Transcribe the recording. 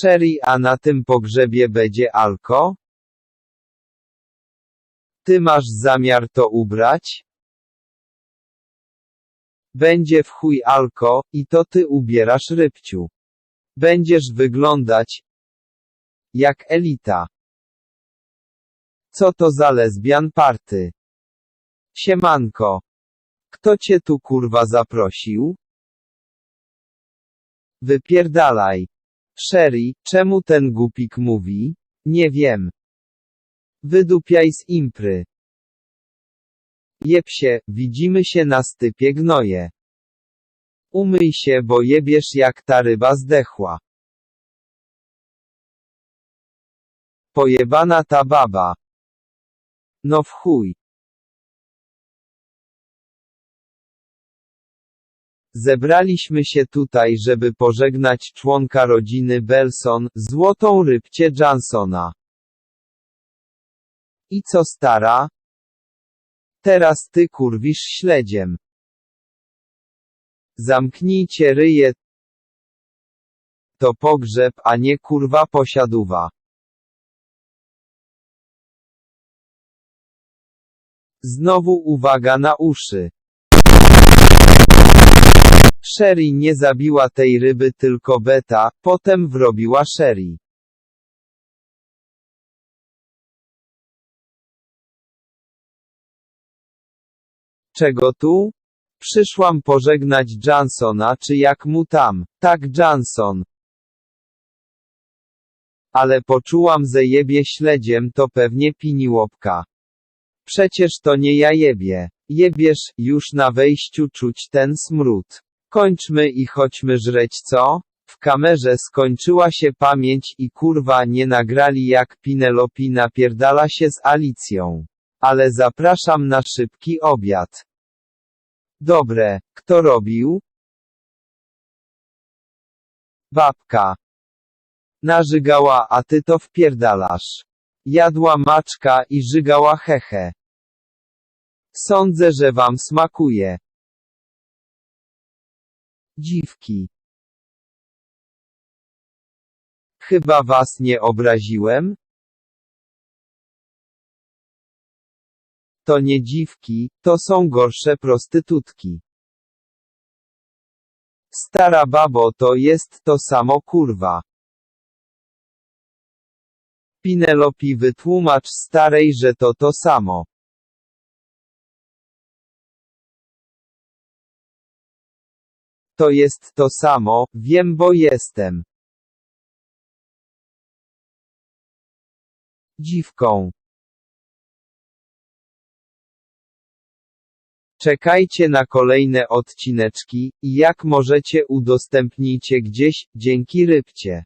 Sherry, a na tym pogrzebie będzie alko? Ty masz zamiar to ubrać? Będzie w chuj alko, i to ty ubierasz rybciu. Będziesz wyglądać jak elita. Co to za lesbian party? Siemanko. Kto cię tu kurwa zaprosił? Wypierdalaj. Sherry, czemu ten głupik mówi? Nie wiem. Wydupiaj z impry. Jeb się, widzimy się na stypie gnoje. Umyj się, bo jebiesz jak ta ryba zdechła. Pojebana ta baba. No w chuj. Zebraliśmy się tutaj, żeby pożegnać członka rodziny Belson, złotą rybcie Jansona. I co stara? Teraz ty kurwisz śledziem. Zamknijcie ryje. To pogrzeb, a nie kurwa posiadówa. Znowu uwaga na uszy. Sherry nie zabiła tej ryby tylko beta, potem wrobiła Sherry. Czego tu? Przyszłam pożegnać Jansona czy jak mu tam, tak Janson. Ale poczułam że jebie śledziem to pewnie piniłopka. Przecież to nie ja jebie. Jebiesz, już na wejściu czuć ten smród. Kończmy i chodźmy żreć co? W kamerze skończyła się pamięć i kurwa nie nagrali jak Pinelopi napierdala się z Alicją. Ale zapraszam na szybki obiad. Dobre, kto robił? Babka. Narzygała, a ty to wpierdalasz. Jadła maczka i żygała hehe. Sądzę, że wam smakuje. Dziwki. Chyba was nie obraziłem? To nie dziwki, to są gorsze prostytutki. Stara babo to jest to samo kurwa. Pinelopi wytłumacz starej, że to to samo. To jest to samo, wiem bo jestem. Dziwką. Czekajcie na kolejne odcineczki, i jak możecie udostępnijcie gdzieś, dzięki rybcie.